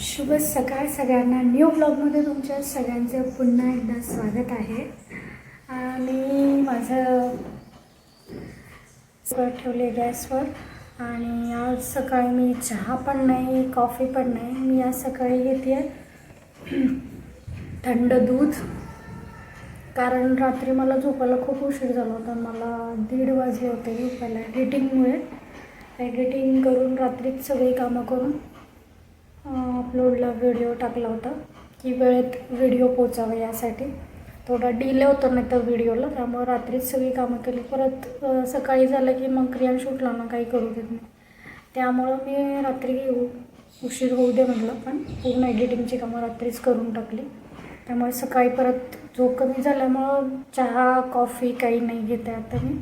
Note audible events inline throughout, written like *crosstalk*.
शुभ सकाळ सगळ्यांना. न्यू ब्लॉगमध्ये तुमच्या सगळ्यांचं पुन्हा एकदा स्वागत आहे. आणि माझं ठेवले गॅसवर आणि आज सकाळी मी चहा पण नाही कॉफी पण नाही. मी आज सकाळी घेते थंड दूध. कारण रात्री मला झोपायला खूप उशीर झाला होता. मला दीड वाजले होते झोपायला एडिटिंगमुळे एडिटिंग करून रात्रीच सगळी कामं करून अपलोडला व्हिडिओ टाकला होता की वेळेत व्हिडिओ पोचावा यासाठी. थोडा डिले होतो नाही तर व्हिडिओला त्यामुळे रात्रीच सगळी कामं केली. परत सकाळी झालं की मग क्रियान शूटला ना काही करू देत नाही. त्यामुळं मी रात्री उशीर होऊ दे म्हटलं पण पूर्ण एडिटिंगची कामं रात्रीच करून टाकली. त्यामुळे सकाळी परत जो कमी झाल्यामुळं चहा कॉफी काही नाही घेते आता मी.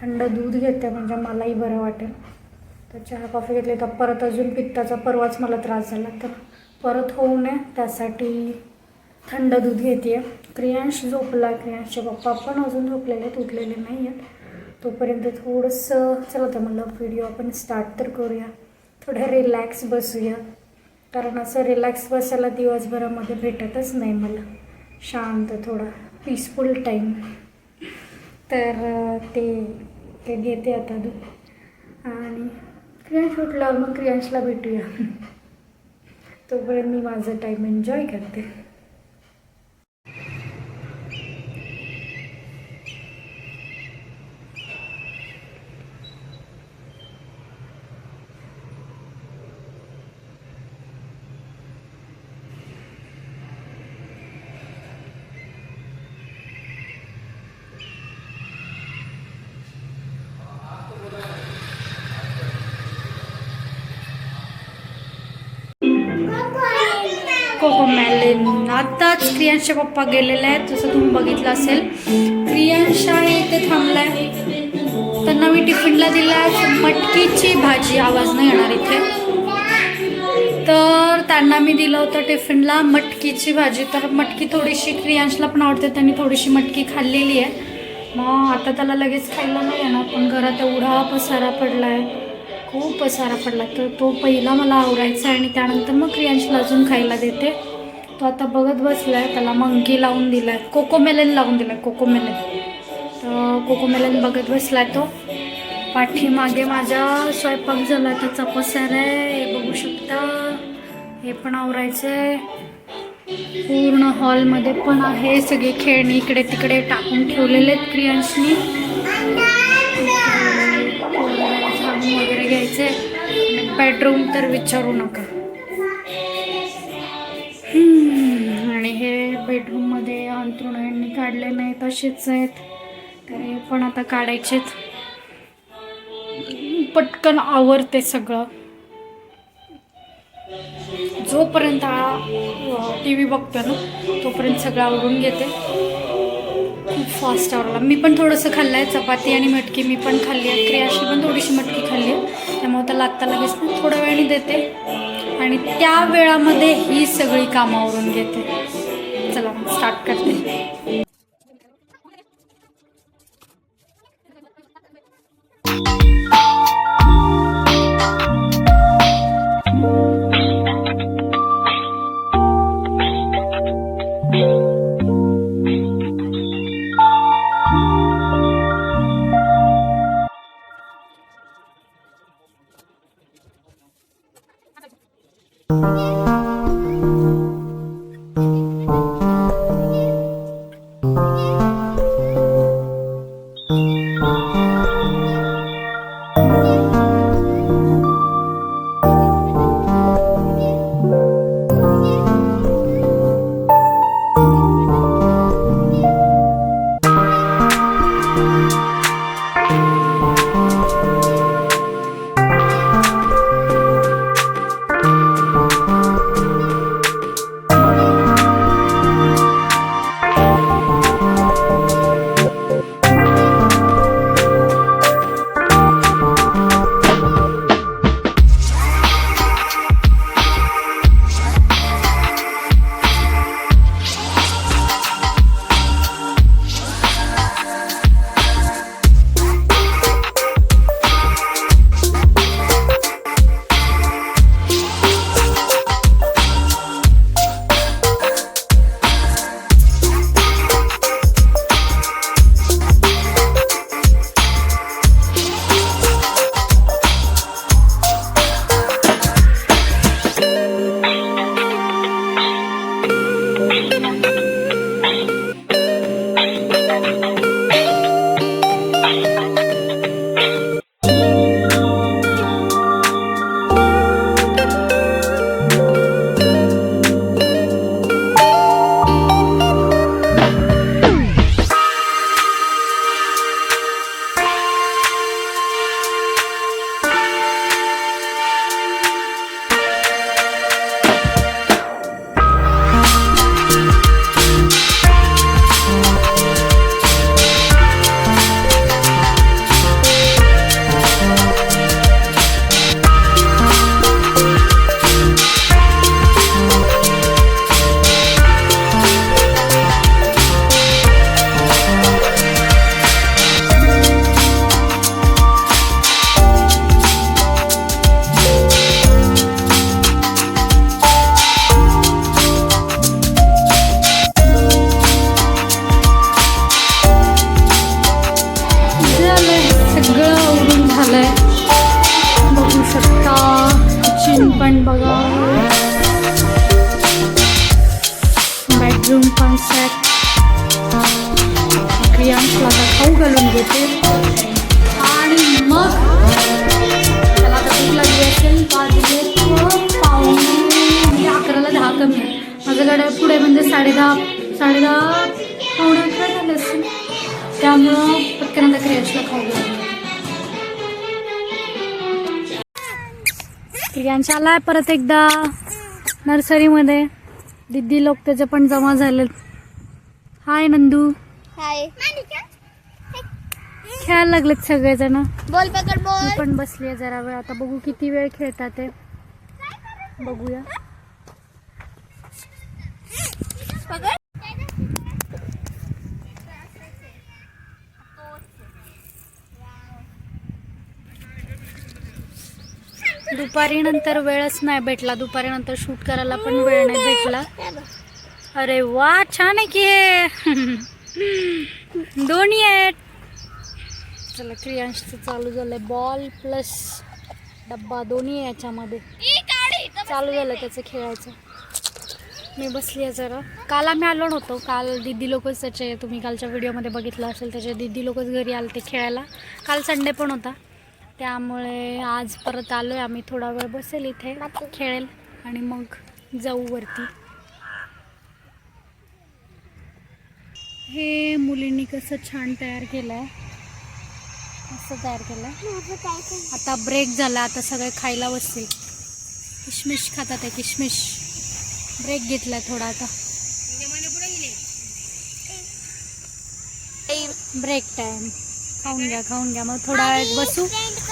थंड दूध घेते म्हणजे मलाही बरं वाटेल. तर चहा कॉफी घेतली तर परत अजून पित्ताचा परवाच मला त्रास झाला. तर परत होऊ नये त्यासाठी थंड दूध घेते क्रियांश झोपला. क्रियांशचे पप्पा पण अजून झोपलेले आहेत उठलेले नाही आहेत. तोपर्यंत थोडंसं चला तर म्हणलं व्हिडिओ आपण स्टार्ट तर करूया. थोडं रिलॅक्स बसूया. कारण असं रिलॅक्स बसायला दिवसभरामध्ये भेटतच नाही मला. शांत थोडा पीसफुल टाईम तर ते ते घेते आता दूध. आणि क्रियांश उठल्यावर मग क्रियांशला भेटूया. तोपर्यंत मी माझं टाईम एन्जॉय करते. कोको मॅलिन आत्ताच क्रियांशा पप्पा गेलेले आहेत जसं तुम्ही बघितलं असेल. क्रियांश आहे इथे थांबलाय. त्यांना मी टिफिनला दिला मटकीची भाजी आवाज नाही येणार इथे. तर त्यांना मी दिलं होतं टिफिनला मटकीची भाजी. तर मटकी थोडीशी क्रियांशला पण आवडते त्यांनी थोडीशी मटकी खाल्लेली आहे. मग आता त्याला लगेच खायला नाही येणार पण घरात एवढा पसारा पडला आहे खूप सारा पडला. तर तो पहिला मला आवडायचा आहे आणि त्यानंतर मग क्रियांशला अजून खायला देते. तो आता बघत बसला आहे त्याला मंकी लावून दिला आहे कोकोमेलन लावून दिला आहे कोकोमेलन तर कोकोमेलन बघत बसला आहे तो. पाठीमागे माझा स्वयंपाक झाला. त्याचा पसार आहे. हे बघू शकता. हे पण आवरायचं आहे पूर्ण हॉलमध्ये पण आहे. सगळे खेळणी इकडे तिकडे टाकून ठेवलेले आहेत क्रियांशनी. बेडरूम तर विचारू नका. आणि हे बेडरूममध्ये अंथरुण यांनी काढले नाही असेच आहेत. तर हे पण आता काढायचेत. पटकन आवरते सगळं. जोपर्यंत टी व्ही बघतो ना तोपर्यंत सगळं आवरून घेते. खूप फास्ट आवडला. मी पण थोडंसं खाल्लं आहे. चपाती आणि मटकी मी पण खाल्ली आहे. क्रियाशी पण थोडीशी मटकी खाल्ली आहे. त्यामुळे त्याला आत्ता लगेच मी थोड्या वेळाने देते. आणि त्या वेळामध्ये ही सगळी कामं आवरून घेते. चला स्टार्ट करते. Yeah. बघा. बेडरूम कॉन्सेप्ट क्रियांशला खाऊ घालून घेते. आणि मग त्याला कधी लागली असेल वाजले पाहुणे. म्हणजे अकराला दहा कमी आहे माझं गाड्या पुढे म्हणजे साडेदहा साडेदहा पावणे अकरा झालं असेल. त्यामुळं पटकन आता क्रियांशला खाऊ घालून क्रियांश आलाय परत एकदा नर्सरीमध्ये. दिदी लोक त्याचे पण जमा झालेत. हाय नंदू. हाय. खेळायला लागलेत सगळेजण. बोल पकड बोल. पण बसली जरा वेळ. आता बघू किती वेळ खेळतात ते. बघूया. दुपारी नंतर वेळच नाही भेटला. दुपारी नंतर शूट करायला पण वेळ नाही भेटला. अरे वा छान आहे की हे. *laughs* दोन्ही आहेत. चला क्रियांशचं चालू झालंय. बॉल प्लस डब्बा दोन्ही आहे याच्यामध्ये. चालू झालं त्याचं खेळायचं. मी बसली आहे जरा. काल आम्ही आलो नव्हतो. काल दिदी लोकच त्याचे तुम्ही कालच्या व्हिडिओमध्ये बघितलं असेल त्याचे दिदी लोकच घरी आले ते खेळायला. काल संडे पण होता. त्यामुळे आज परत आलो आहे आम्ही थोडा वेळ बसेल इथे खेळेल आणि मग जाऊ वरती. हे मुलींनी कसं छान तयार केलं आहे असं तयार केलं आहे आता ब्रेक झाला. आता सगळे खायला बसतील. किशमिश खातात आहे किशमिश. ब्रेक घेतला थोडा आता. ब्रेक टाईम खाऊन घ्या खाऊन घ्या. मग थोडा वेळ बसू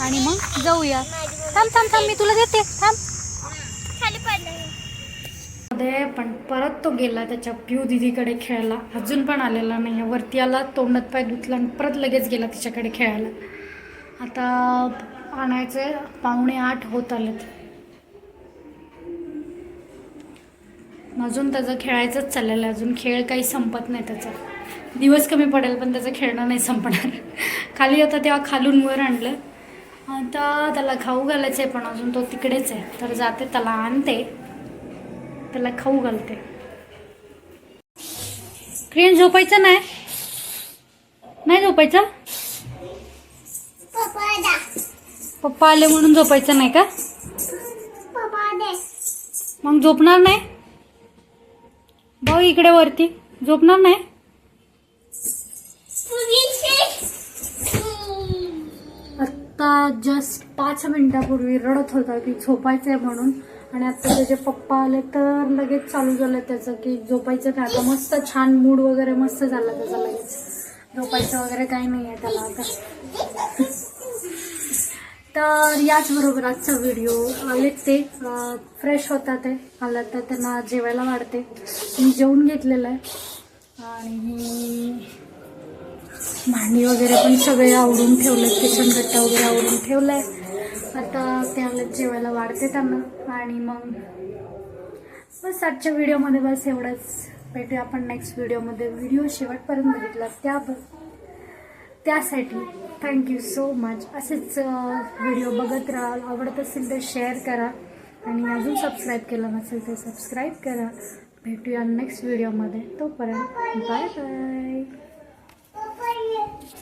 आणि मग जाऊया. थांब थांब थांब मी तुला देते. थांब. मध्ये पण परत तो गेला त्याच्या पिऊ दिदीकडे खेळायला. अजून पण आलेला नाही वरती आला तोंडात पाय धुतला आणि परत लगेच गेला तिच्याकडे खेळायला. आता आणायचे पाहुणे आठ होत आलेत. अजून त्याचं खेळायचंच चाललेलं आहे. अजून खेळ काही संपत नाही त्याचा. दिवस कमी पडेल पण त्याचं खेळणं नाही संपणार. खाली होता तेव्हा खालून वर आणलं. आता त्याला खाऊ घालायचं आहे पण अजून तो तिकडेच आहे. तर जाते त्याला आणते. त्याला खाऊ घालते. क्रियन झोपायचं नाही? नाही झोपायचं? पप्पा आले म्हणून झोपायचं नाही का? मग झोपणार नाही? भाऊ इकडे वरती. झोपणार नाही? आत्ता जस्ट पाच मिनिटापूर्वी रडत होता की झोपायचं आहे म्हणून. आणि आता त्याचे पप्पा आले तर लगेच चालू झालं त्याचं की झोपायचं नाही आता मस्त छान मूड वगैरे मस्त झाला त्याचा लगेच. झोपायचं वगैरे काही नाही आहे त्याला आता. तर याचबरोबर आजचा व्हिडिओ आलेत ते फ्रेश होतात ते. आलं तर त्यांना जेवायला वाढते. मी जेवून घेतलेलं आहे. आणि भांडी वगैरे पण सगळे आवडून ठेवले किचन गट्टा वगैरे आवडून ठेवलाय. आता त्याला जेवायला वाढते त्यांना आणि मग बस आजच्या व्हिडिओमध्ये बस एवढंच. भेटूया आपण नेक्स्ट व्हिडिओमध्ये. व्हिडिओ शेवटपर्यंत बघितला त्या त्यासाठी थँक्यू सो मच असेच व्हिडिओ बघत राहा आवडत असेल तर शेअर करा. आणि अजून सबस्क्राईब केलं नसेल तर सबस्क्राईब करा. भेटूया नेक्स्ट व्हिडिओमध्ये. तोपर्यंत बाय बाय